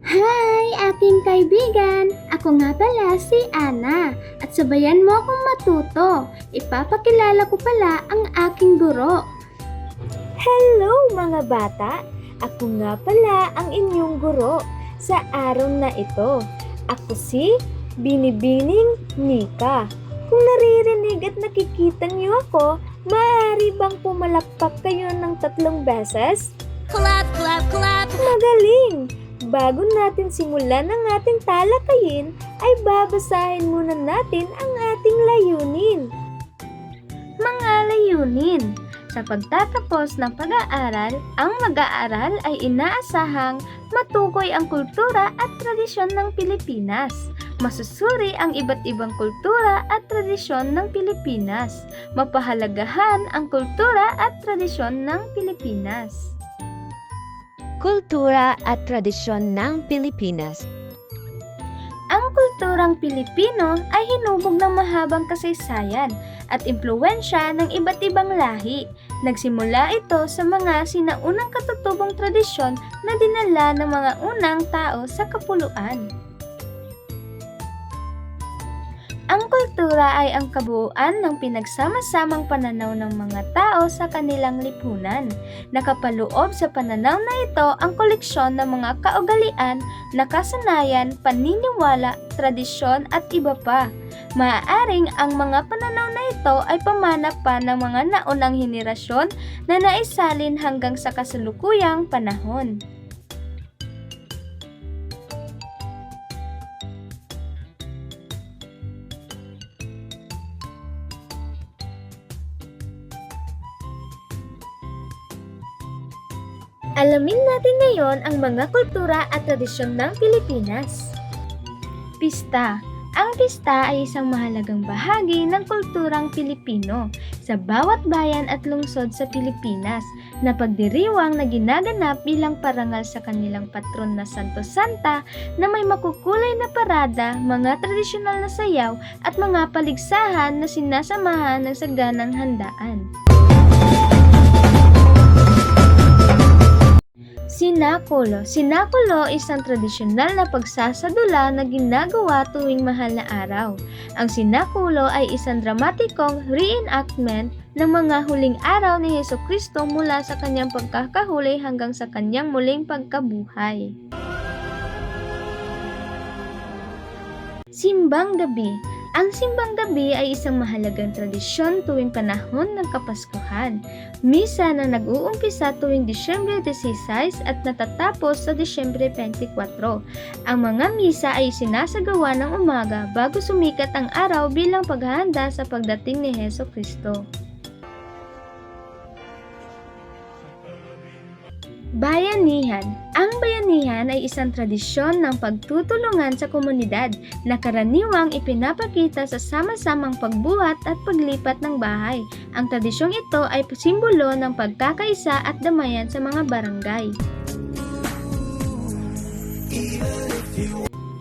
Hi, aking kaibigan! Ako nga pala si Ana at sabayan mo akong matuto. Ipapakilala ko pala ang aking guro. Hello mga bata! Ako nga pala ang inyong guro sa araw na ito. Ako si Binibining Nika. Kung naririnig at nakikita niyo ako, maaari bang pumalakpak kayo ng tatlong beses? Clap, clap, clap. Magaling! Bago natin simulan ang ating talakayin, ay babasahin muna natin ang ating layunin. Mga layunin. Sa pagtatapos ng pag-aaral, ang mag-aaral ay inaasahang matukoy ang kultura at tradisyon ng Pilipinas. Masusuri ang iba't ibang kultura at tradisyon ng Pilipinas. Mapahalagahan ang kultura at tradisyon ng Pilipinas. Kultura at tradisyon ng Pilipinas. Ang kulturang Pilipino ay hinubog ng mahabang kasaysayan at impluensya ng iba't ibang lahi. Nagsimula ito sa mga sinaunang katutubong tradisyon na dinala ng mga unang tao sa kapuluan. Ang kultura ay ang kabuuan ng pinagsama-samang pananaw ng mga tao sa kanilang lipunan. Nakapaloob sa pananaw na ito ang koleksyon ng mga kaugalian, nakasanayan, paniniwala, tradisyon at iba pa. Maaaring ang mga pananaw na ito ay pamana pa ng mga naunang henerasyon na naisalin hanggang sa kasalukuyang panahon. Alamin natin ngayon ang mga kultura at tradisyon ng Pilipinas. Pista Ang pista ay isang mahalagang bahagi ng kulturang Pilipino sa bawat bayan at lungsod sa Pilipinas na pagdiriwang na ginaganap bilang parangal sa kanilang patron na Santo Santa na may makukulay na parada, mga tradisyonal na sayaw at mga paligsahan na sinasamahan ng saganang handaan. Sinakulo. Sinakulo isang tradisyonal na pagsasadula na ginagawa tuwing mahal na araw. Ang sinakulo ay isang dramatikong reenactment ng mga huling araw ni Heso Kristo mula sa kanyang pagkakahuli hanggang sa kanyang muling pagkabuhay. Simbang Gabi Ang Simbang Gabi ay isang mahalagang tradisyon tuwing panahon ng Kapaskuhan. Misa na nag-uumpisa tuwing Disyembre 16 at natatapos sa Disyembre 24. Ang mga misa ay sinasagawa ng umaga bago sumikat ang araw bilang paghahanda sa pagdating ni Heso Kristo. Bayanihan Ang bayanihan ay isang tradisyon ng pagtutulungan sa komunidad na karaniwang ipinapakita sa sama-samang pagbuhat at paglipat ng bahay. Ang tradisyong ito ay simbolo ng pagkakaisa at damayan sa mga barangay.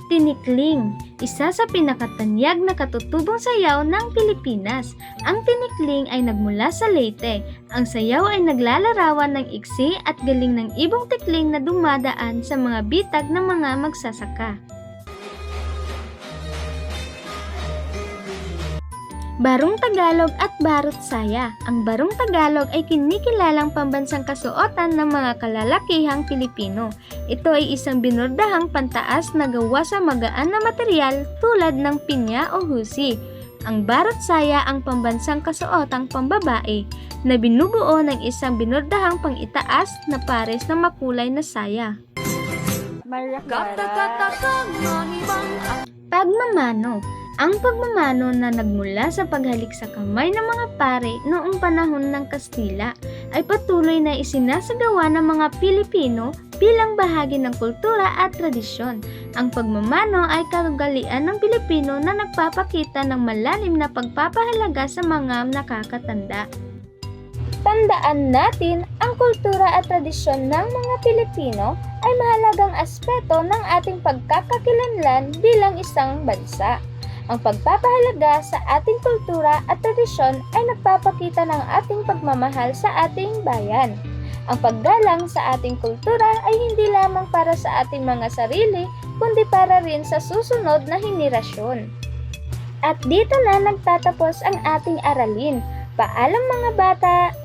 Tinikling, isa sa pinakatanyag na katutubong sayaw ng Pilipinas. Ang tinikling ay nagmula sa Leyte. Ang sayaw ay naglalarawan ng iksi at galing ng ibong tikling na dumadaan sa mga bitag ng mga magsasaka. Barong Tagalog at Barot Saya. Ang Barong Tagalog ay kinikilalang pambansang kasuotan ng mga kalalakihang Pilipino. Ito ay isang binordahang pantaas na gawa sa magaan na material tulad ng pinya o husi. Ang Barot Saya ang pambansang kasuotang pambabae na binubuo ng isang binordahang pangitaas na pares ng makulay na saya. Pagmamano Ang pagmamano na nagmula sa paghalik sa kamay ng mga pare noong panahon ng Kastila ay patuloy na isinasagawa ng mga Pilipino bilang bahagi ng kultura at tradisyon. Ang pagmamano ay kagalian ng Pilipino na nagpapakita ng malalim na pagpapahalaga sa mga nakakatanda. Tandaan natin, ang kultura at tradisyon ng mga Pilipino ay mahalagang aspeto ng ating pagkakakilanlan bilang isang bansa. Ang pagpapahalaga sa ating kultura at tradisyon ay nagpapakita ng ating pagmamahal sa ating bayan. Ang paggalang sa ating kultura ay hindi lamang para sa ating mga sarili, kundi para rin sa susunod na henerasyon. At dito na nagtatapos ang ating aralin. Paalam mga bata!